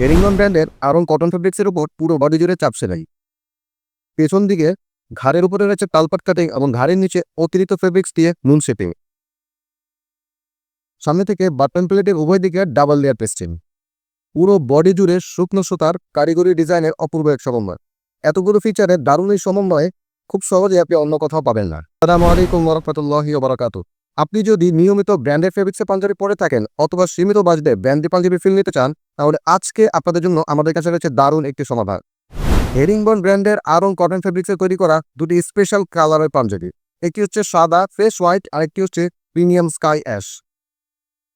হেরিংন ব্র্যান্ডের আরং কটন ফেব্রিক্সের উপর পুরো বডি জুড়ে চাপ সেলাই। পেছন দিকে ঘাড়ের উপরে রয়েছে তালপাট কাটিং এবং ঘাড়ের নিচে অতিরিক্ত ফেব্রিক্স দিয়ে নুন শেপিং। সামনে থেকে বাটন প্লেটের উভয় দিকে ডাবল লেয়ার পেস্টিং পুরো বডি জুড়ে শুকনো সুতার কারিগরি ডিজাইনের অপূর্ব এক সমন্বয়। এতগুলো ফিচারের দারুণ এই সমন্বয়ে খুব সহজে আপনি অন্য কোথাও পাবেন না। আসসালামু আলাইকুম ওবরাকাতু আপনি যদি নিয়মিত ব্র্যান্ডের ফেব্রিক্সের পাঞ্জাবি পরে থাকেন অথবা সীমিত বাজেটে ব্র্যান্ডি পাঞ্জাবি ফিল নিতে চান, তাহলে আজকে আপনাদের জন্য আমাদের কাছে রয়েছে দারুণ একটি সমাধান। হেরিংবন ব্র্যান্ডের আরং কটন ফেব্রিক্সে তৈরি করা দুটি স্পেশাল কালারের পাঞ্জাবি। একটি হচ্ছে সাদা ফ্রেশ হোয়াইট আর একটি হচ্ছে প্রিমিয়াম স্কাই অ্যাশ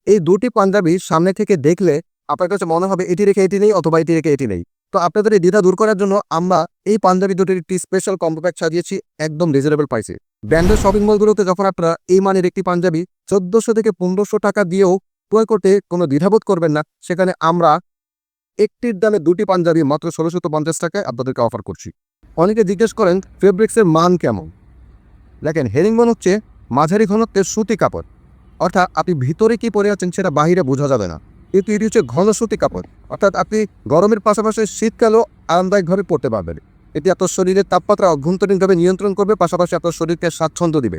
এই দুটি পাঞ্জাবি সামনে থেকে দেখলে আপনার কাছে মনে হবে এটি রেখে এটি নেই অথবা এটি রেখে এটি নেই। তো আপনাদের এই দ্বিধা দূর করার জন্য আমরা এই পাঞ্জাবি দুটির একটি স্পেশাল কম্বো প্যাক সাজিয়েছি, একদম রিজনেবল প্রাইসে ব্র্যান্ডের শপিং মলগুলোতে যখন আপনারা এই মানের একটি পাঞ্জাবি চোদ্দশো থেকে পনেরোশো টাকা দিয়েও ক্রয় করতে কোনো দ্বিধাবোধ করবেন না। সেখানে আমরা একটির দামে দুটি পাঞ্জাবি মাত্র ষোলোশো পঞ্চাশ টাকায় আপনাদেরকে অফার করছি। অনেকে জিজ্ঞেস করেন ফেব্রিক্সের মান কেমন? দেখেন হেরিংবন হচ্ছে মাঝারি ঘনত্বের সুতি কাপড়। অর্থাৎ আপনি ভিতরে কি পরে আছেন সেটা বাহিরে বোঝা যাবে না। কিন্তু এটি হচ্ছে ঘন সুতি কাপড়। অর্থাৎ আপনি গরমের পাশাপাশি শীতকালেও আরামদায়কভাবে পড়তে পারবেন। এটি আপনার শরীরের তাপমাত্রা অভ্যন্তরীণভাবে নিয়ন্ত্রণ করবে, পাশাপাশি আপনার শরীরকে স্বাচ্ছন্দ্য দিবে।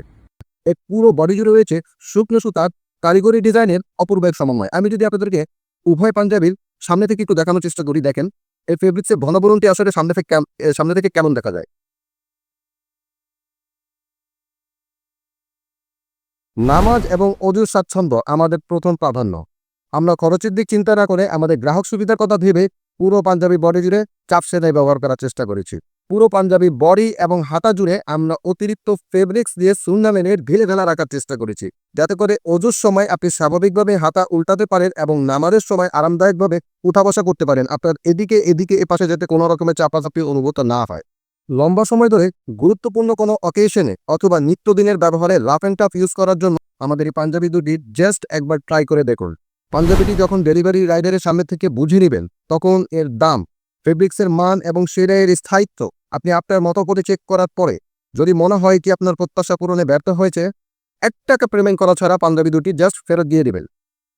এর পুরো বডি জুড়ে রয়েছে শুকনো সুতার কারিগরি ডিজাইনের অপূর্ব এক সমন্বয়। আমি যদি আপনাদেরকে উভয় পাঞ্জাবির সামনে থেকে একটু দেখানোর চেষ্টা করি, দেখেন এই ফেব্রিক্সের ঘনবরণটি আসলে সামনে থেকে সামনে থেকে কেমন দেখা যায়। নামাজ এবং অজুর স্বাচ্ছন্দ্য আমাদের প্রথম প্রাধান্য। আমরা খরচের দিক চিন্তা না করে আমাদের গ্রাহক সুবিধার কথা ভেবে পুরো পাঞ্জাবি বডি জুড়ে চাপ সেলাই ব্যবহার করার চেষ্টা করেছি। পুরো পাঞ্জাবি বডি এবং হাতা জুড়ে আমরা অতিরিক্ত ফেব্রিক্স দিয়ে সুন্নামেনের ঢিলে ঢালা রাখার চেষ্টা করেছি। যাতে করে অজুর সময় আপনি স্বাভাবিকভাবে হাতা উল্টাতে পারেন এবং নামাজের সময় আরামদায়কভাবে উঠা বসা করতে পারেন। আপনার এদিকে এদিকে এপাশে যাতে কোনো রকমের চাপাচাপি অনুভূত না হয়। লম্বা সময় ধরে গুরুত্বপূর্ণ কোনো অকেশনে অথবা নিত্যদিনের ব্যবহারে লাফ অ্যান্ড টাফ ইউজ করার জন্য আমাদের এই পাঞ্জাবি দুটি জাস্ট একবার ট্রাই করে দেখুন। পাঞ্জাবিটি যখন ডেলিভারি রাইডারের সামনে থেকে বুঝে নেবেন, তখন এর দাম, ফেব্রিক্সের মান এবং সেরাইয়ের স্থায়িত্ব আপনি আপনার মতো করে চেক করার পরে, যদি মনে হয় কি আপনার প্রত্যাশা পূরণে ব্যর্থ হয়েছে, এক টাকা পেমেন্ট করা ছাড়া পাঞ্জাবি দুটি জাস্ট ফেরত দিয়ে দেবেন।